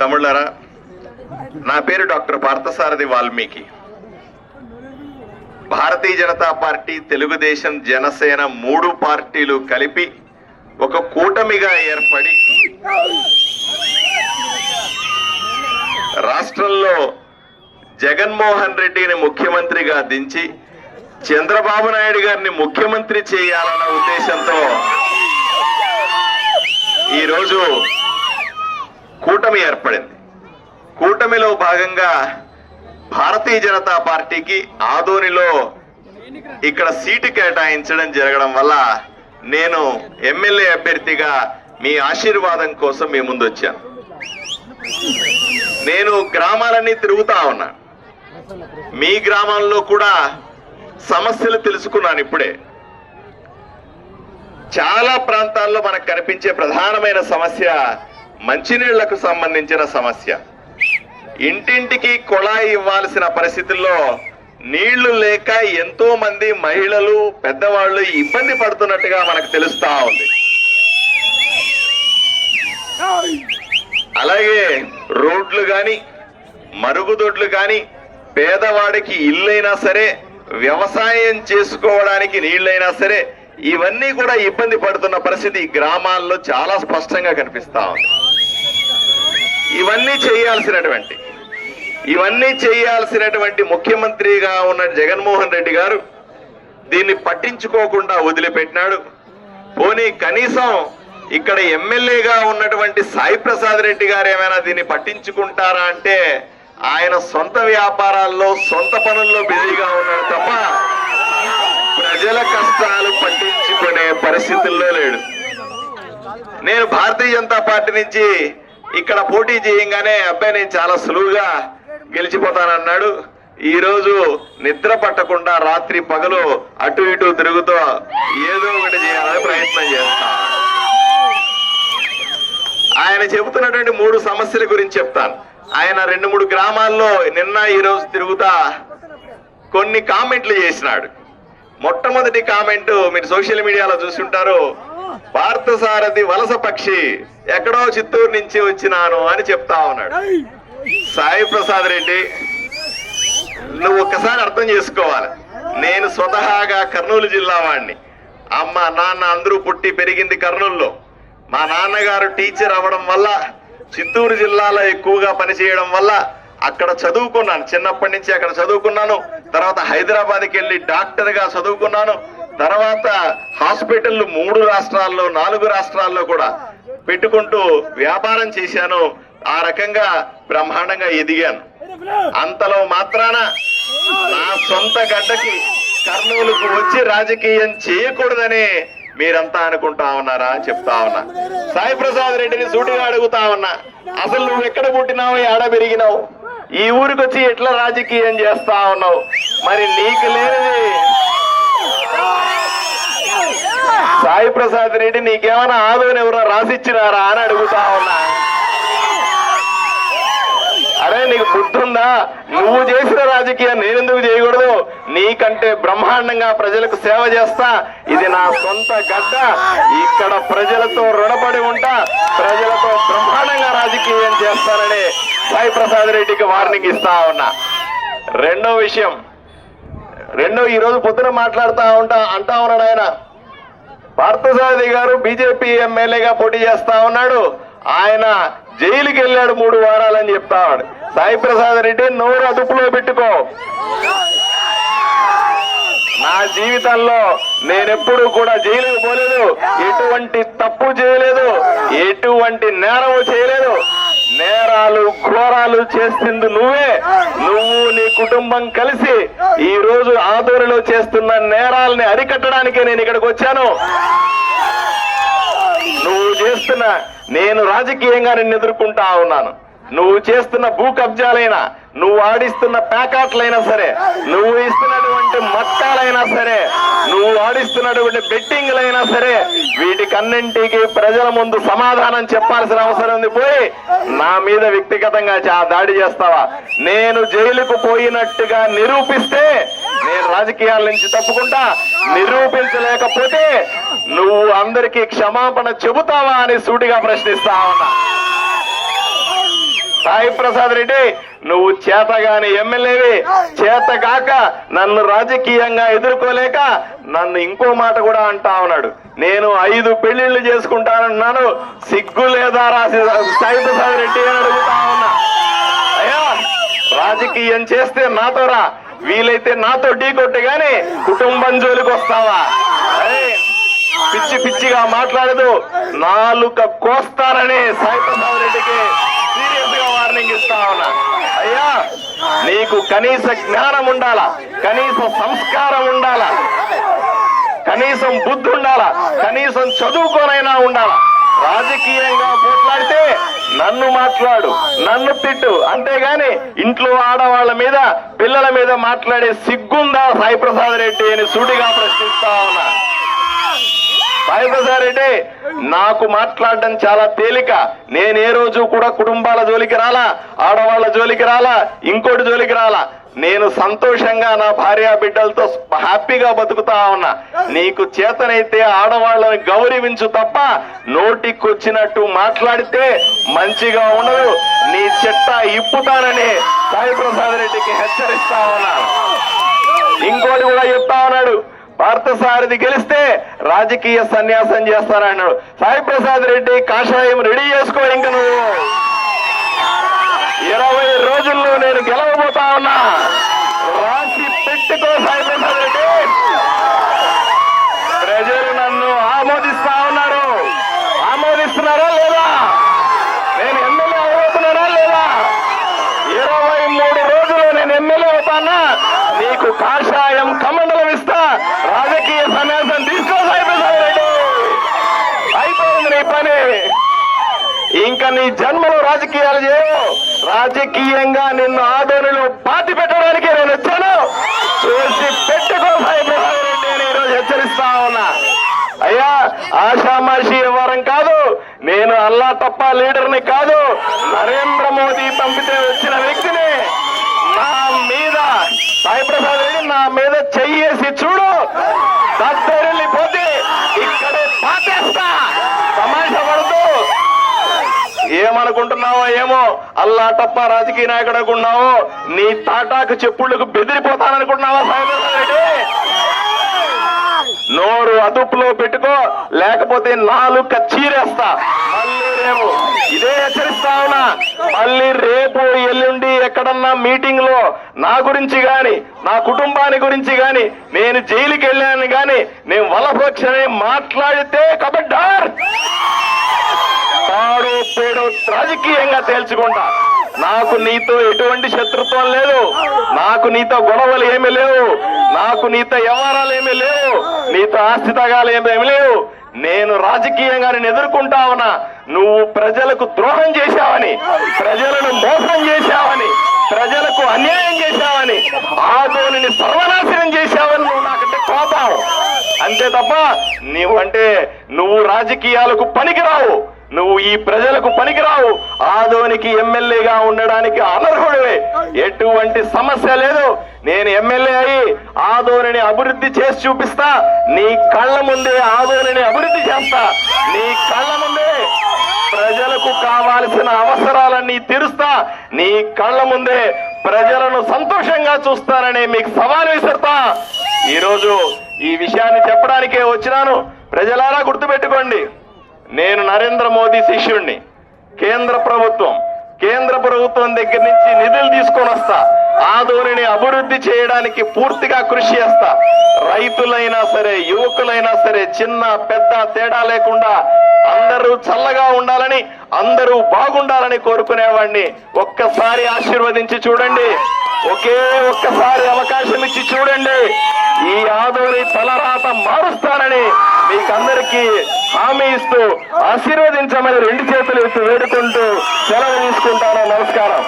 తమిళరా నా పేరు doctor Parthasarathi Valmiki. Bharatiya Janata party Telugu Desam Janasena మూడు పార్టీలు కలిపి ఒక కూటమిగా ఏర్పడి రాష్ట్రంలో జగన్మోహన్ రెడ్డిని ముఖ్యమంత్రిగా దించి చంద్రబాబు నాయుడు గారిని ముఖ్యమంత్రి చేయాలన్న ఉద్దేశంతో ఈరోజు కూటమి ఏర్పడింది. కూటమిలో భాగంగా భారతీయ జనతా పార్టీకి ఆదోనిలో ఇక్కడ సీటు కేటాయించడం జరగడం వల్ల నేను ఎమ్మెల్యే అభ్యర్థిగా మీ ఆశీర్వాదం కోసం మీ ముందు వచ్చాను నేను గ్రామాలన్నీ తిరుగుతా ఉన్నా. మీ గ్రామంలో కూడా సమస్యలు తెలుసుకున్నాను ఇప్పుడే. చాలా ప్రాంతాల్లో మనకు కనిపించే ప్రధానమైన సమస్య మంచినీళ్ళకు సంబంధించిన సమస్య. ఇంటింటికి కుళాయి ఇవ్వాల్సిన పరిస్థితుల్లో నీళ్ళు లేక ఎంతో మంది మహిళలు పెద్దవాళ్ళు ఇబ్బంది పడుతున్నట్టుగా మనకు తెలుస్తా ఉంది. అలాగే రోడ్లు గాని మరుగుదొడ్లు గాని పేదవాడికి ఇల్లైనా సరే వ్యవసాయం చేసుకోవడానికి నీళ్ళైనా సరే ఇవన్నీ కూడా ఇబ్బంది పడుతున్న పరిస్థితి గ్రామాల్లో చాలా స్పష్టంగా కనిపిస్తా ఉంది. ఇవన్నీ చేయాల్సినటువంటి ఇవన్నీ చేయాల్సినటువంటి ముఖ్యమంత్రిగా ఉన్న జగన్మోహన్ రెడ్డి గారు దీన్ని పట్టించుకోకుండా వదిలిపెట్టినాడు. పోనీ కనీసం ఇక్కడ ఎమ్మెల్యేగా ఉన్నటువంటి సాయి ప్రసాద్ రెడ్డి గారు ఏమైనా దీన్ని పట్టించుకుంటారా అంటే ఆయన సొంత వ్యాపారాల్లో సొంత పనుల్లో బిజీగా ఉన్నాడు తప్ప ప్రజల కష్టాలు పట్టించుకునే పరిస్థితుల్లో లేడు. నేను భారతీయ జనతా పార్టీ నుంచి ఇక్కడ పోటీ చేయంగానే అబ్బాయి నేను చాలా సులువుగా గెలిచిపోతానన్నాడు. ఈ రోజు నిద్ర పట్టకుండా రాత్రి పగలు అటు ఇటు తిరుగుతూ ఏదో ఒకటి చేయాలని ప్రయత్నం చేస్తా. ఆయన చెబుతున్నటువంటి మూడు సమస్యల గురించి చెప్తాను. ఆయన రెండు మూడు గ్రామాల్లో నిన్న ఈ రోజు తిరుగుతా కొన్ని కామెంట్లు చేసినాడు. మొట్టమొదటి కామెంట్ మీరు సోషల్ మీడియాలో చూసుంటారు. పార్థసారథి వలస పక్షి ఎక్కడో చిత్తూరు నుంచి వచ్చినాను అని చెప్తా ఉన్నాడు. సాయి ప్రసాద్ రెడ్డి నువ్వు ఒక్కసారి అర్థం చేసుకోవాలి. నేను స్వతహాగా కర్నూలు జిల్లా వాడిని అమ్మ నాన్న అందరూ పుట్టి పెరిగింది కర్నూలులో. మా నాన్నగారు టీచర్ అవ్వడం వల్ల చిత్తూరు జిల్లాలో ఎక్కువగా పనిచేయడం వల్ల అక్కడ చదువుకున్నాను. చిన్నప్పటి నుంచి అక్కడ చదువుకున్నాను. తర్వాత హైదరాబాద్కి వెళ్ళి డాక్టర్గా చదువుకున్నాను. తర్వాత హాస్పిటల్ మూడు రాష్ట్రాల్లో నాలుగు రాష్ట్రాల్లో కూడా పెట్టుకుంటూ వ్యాపారం చేశాను. ఆ రకంగా బ్రహ్మాండంగా ఎదిగాను. అంతలో మాత్రాన నా సొంత గడ్డకి కర్నూలుకు వచ్చి రాజకీయం చేయకూడదని మీరంతా అనుకుంటా ఉన్నారా అని చెప్తా ఉన్నా. సాయి ప్రసాద్ రెడ్డిని సూటిగా అడుగుతా ఉన్నా అసలు నువ్వు ఎక్కడ పుట్టినావు ఆడ పెరిగినావు? ఈ ఊరికి వచ్చి ఎట్లా రాజకీయం చేస్తా ఉన్నావు? మరి నీకు లేనిది సాయి ప్రసాద్ రెడ్డి నీకేమైనా ఆదోని ఎవరో రాసిచ్చినారా అని అడుగుతా ఉన్నా. అరే నీకు గుర్తుందా నువ్వు చేసిన రాజకీయం నేనెందుకు చేయకూడదు? నీకంటే బ్రహ్మాండంగా ప్రజలకు సేవ చేస్తా. ఇది నా సొంత గడ్డ. ఇక్కడ ప్రజలతో రుణపడి ఉంటా. ప్రజలతో బ్రహ్మాండంగా రాజకీయం చేస్తానని సాయి ప్రసాద్ రెడ్డికి వార్నింగ్ ఇస్తా ఉన్నా. రెండో విషయం. రెండో ఈ రోజు పొద్దున మాట్లాడుతా ఉంటా అంటా ఉన్నాడు ఆయన. పార్థసారథి గారు బీజేపీ ఎమ్మెల్యేగా పోటీ చేస్తా ఉన్నాడు. ఆయన జైలుకి వెళ్ళాడు మూడు వారాలని చెప్తా ఉన్నాడు. సాయి ప్రసాద్ రెడ్డి నోరు అదుపులో పెట్టుకో. నా జీవితంలో నేనెప్పుడు కూడా జైలుకు పోలేదు. ఎటువంటి తప్పు చేయలేదు. ఎటువంటి నేరం చేయలేదు. నేరాలు ఘోరాలు చేస్తుంది నువ్వే. నువ్వు నీ కుటుంబం కలిసి ఈ రోజు ఆదోనిలో చేస్తున్న నేరాల్ని అరికట్టడానికే నేను ఇక్కడికి వచ్చాను. నువ్వు చేస్తున్న నేను రాజకీయంగా నిన్ను ఎదుర్కొంటా ఉన్నాను. నువ్వు చేస్తున్న భూ కబ్జాలైనా నువ్వు ఆడిస్తున్న ప్యాకాట్లైనా సరే నువ్వు ఇస్తున్నటువంటి మక్కాలైనా సరే నువ్వు ఆడిస్తున్నటువంటి బెట్టింగ్లైనా సరే వీటికన్నింటికి ప్రజల ముందు సమాధానం చెప్పాల్సిన అవసరం ఉంది. పోయి నా మీద వ్యక్తిగతంగా దాడి చేస్తావా? నేను జైలుకు పోయినట్టుగా నిరూపిస్తే నేను రాజకీయాల నుంచి తప్పుకుంటా. నిరూపించలేకపోతే నువ్వు అందరికీ క్షమాపణ చెబుతావా అని సూటిగా ప్రశ్నిస్తా ఉన్నా. సాయి ప్రసాద్ రెడ్డి నువ్వు చేతగాని ఎమ్మెల్యేవి. చేత కాక నన్ను రాజకీయంగా ఎదుర్కోలేక నన్ను ఇంకో మాట కూడా అంటా ఉన్నాడు. నేను ఐదు పెళ్ళిళ్ళు చేసుకుంటానన్నాను. సిగ్గు లేదా రాసి సాయి ప్రసాద్ రెడ్డి అని అడుగుతా ఉన్నా. అయ్యా రాజకీయం చేస్తే నాతో రా. వీలైతే నాతో ఢీ కొట్టి గాని కుటుంబం జోలికి వస్తావా? పిచ్చి పిచ్చిగా మాట్లాడదు. నాలుక కోస్తానని సాయి ప్రసాద్ రెడ్డికి చెప్తా ఉన్నా. అయ్యా నీకు కనీస జ్ఞానం ఉండాలా? కనీస సంస్కారం ఉండాలా? కనీసం బుద్ధి ఉండాలా? కనీసం చదువుకోనైనా ఉండాలా? రాజకీయంగా పోట్లాడితే నన్ను మాట్లాడు నన్ను తిట్టు. అంతేగాని ఇంట్లో ఆడవాళ్ళ మీద పిల్లల మీద మాట్లాడే సిగ్గుందా సాయి ప్రసాద్ రెడ్డి అని సూటిగా ప్రశ్నిస్తా ఉన్నా. సాయి రెడ్డి నాకు మాట్లాడడం చాలా తేలిక. నేను ఏ రోజు కూడా కుటుంబాల జోలికి రాలా ఆడవాళ్ళ జోలికి రాలా ఇంకోటి జోలికి రాలా. నేను సంతోషంగా నా భార్య బిడ్డలతో హ్యాపీగా బతుకుతా ఉన్నా. నీకు చేతనైతే ఆడవాళ్ళని గౌరవించు తప్ప నోటికొచ్చినట్టు మాట్లాడితే మంచిగా ఉండదు. నీ చెట్ట ఇప్పుతానని సాయి ప్రసాద్ రెడ్డికి హెచ్చరిస్తా ఉన్నా ఇంకోటి కూడా చెప్తా ఉన్నాడు. పార్థసారథి గెలిస్తే రాజకీయ సన్యాసం చేస్తానన్నాడు సాయి ప్రసాద్ రెడ్డి కాషాయం రెడీ చేసుకో ఇంక నువ్వు. ఇరవై రోజుల్లో నేను గెలవబోతా ఉన్నా రాసి పెట్టుకో సాయి ప్రసాద్ రెడ్డి ప్రజలు నన్ను ఆమోదిస్తా ఉన్నారు ఆమోదిస్తున్నారా లేదా నేను ఎమ్మెల్యే అవుతున్నారా లేదా ఇరవై మూడు రోజులు నేను ఎమ్మెల్యే అవుతానా నీకు కాషాయం కమండలం ఇస్తా రాజకీయ సన్యాసం తీసుకో సాయి ప్రసాద్ రెడ్డి అయిపోయింది నీ పని ఇంకా నీ జన్మలో రాజకీయాలు చేయవు. రాజకీయంగా నిన్ను ఆదోనిలో పాతి పెట్టడానికి నేను వచ్చాను. చూసి పెట్టుకో రెడ్డి అని ఈరోజు హెచ్చరిస్తా ఉన్నా. అయ్యా ఆషామాషి వ్యవహారం కాదు. నేను అల్లా తప్ప లీడర్ని కాదు. నరేంద్ర మోదీ పంపితే వచ్చిన వ్యక్తిని నా మీద సాయి ప్రసాద్ రెడ్డి నా మీద చెయ్యేసి చూడు. ఏమనుకుంటున్నావో ఏమో అల్లా తప్ప రాజకీయ నాయకుడు అనుకున్నావో నీ తాటాకు చెప్పుళ్ళకు బెదిరిపోతాననుకుంటున్నావా సాయి రెడ్డి? నోరు అదుపులో పెట్టుకో లేకపోతే నాలుక చీరేస్తా. మళ్ళీ రేపు ఇదే హెచ్చరిస్తా ఉన్నా. మళ్ళీ రేపు ఎల్లుండి ఎక్కడన్నా మీటింగ్లో నా గురించి గాని నా కుటుంబాన్ని గురించి గాని నేను జైలుకి వెళ్ళాను గాని నేను వలపక్షని మాట్లాడితే కబడ్డార్! పాడో పేడు రాజకీయంగా తేల్చుకుంటా. నాకు నీతో ఎటువంటి శత్రుత్వం లేదు. నాకు నీతో గొడవలు ఏమీ లేవు. నాకు నీతో వ్యవహారాలు ఏమీ లేవు. నీతో ఆస్తి తగాలు ఏమీ లేవు. నేను రాజకీయంగా నేను ఎదుర్కొంటావనా నువ్వు ప్రజలకు ద్రోహం చేశావని ప్రజలను మోసం చేశావని ప్రజలకు అన్యాయం చేశావని ఆదోనిని సర్వనాశనం చేశావని నువ్వు నాకంటే కోపావు అంతే తప్ప నీవు అంటే నువ్వు రాజకీయాలకు పనికిరావు. నువ్వు ఈ ప్రజలకు పనికిరావు. ఆదోనికి ఎమ్మెల్యేగా ఉండడానికి అనర్హుడివే. ఎటువంటి సమస్య లేదు. నేను ఎమ్మెల్యే అయి ఆదోనిని అభివృద్ధి చేసి చూపిస్తా. నీ కళ్ళ ముందే ఆదోనిని అభివృద్ధి చేస్తా. నీ కళ్ళ ముందే ప్రజలకు కావాల్సిన అవసరాలన్నీ తీరుస్తా. నీ కళ్ళ ముందే ప్రజలను సంతోషంగా చూస్తానని మీకు సవాల్ విసిరుతా. ఈరోజు ఈ విషయాన్ని చెప్పడానికే వచ్చినాను. ప్రజలారా గుర్తుపెట్టుకోండి. నేను నరేంద్ర మోదీ శిష్యుణ్ణి. కేంద్ర ప్రభుత్వం కేంద్ర ప్రభుత్వం దగ్గర నుంచి నిధులు తీసుకొని వస్తా. ఆదోనిని అభివృద్ధి చేయడానికి పూర్తిగా కృషి చేస్తా. రైతులైనా సరే యువకులైనా సరే చిన్న పెద్ద తేడా లేకుండా అందరూ చల్లగా ఉండాలని అందరూ బాగుండాలని కోరుకునేవాడిని ఒక్కసారి ఆశీర్వదించి చూడండి. ఒకే ఒక్కసారి అవకాశం ఇచ్చి చూడండి. ఈ ఆదోని తలరాత మారుస్తానని మీకందరికీ హామీ ఇస్తూ ఆశీర్వదించమని రెండు చేతులు ఎత్తి వేడుకుంటూ సెలవు తీసుకుంటాను. నమస్కారం.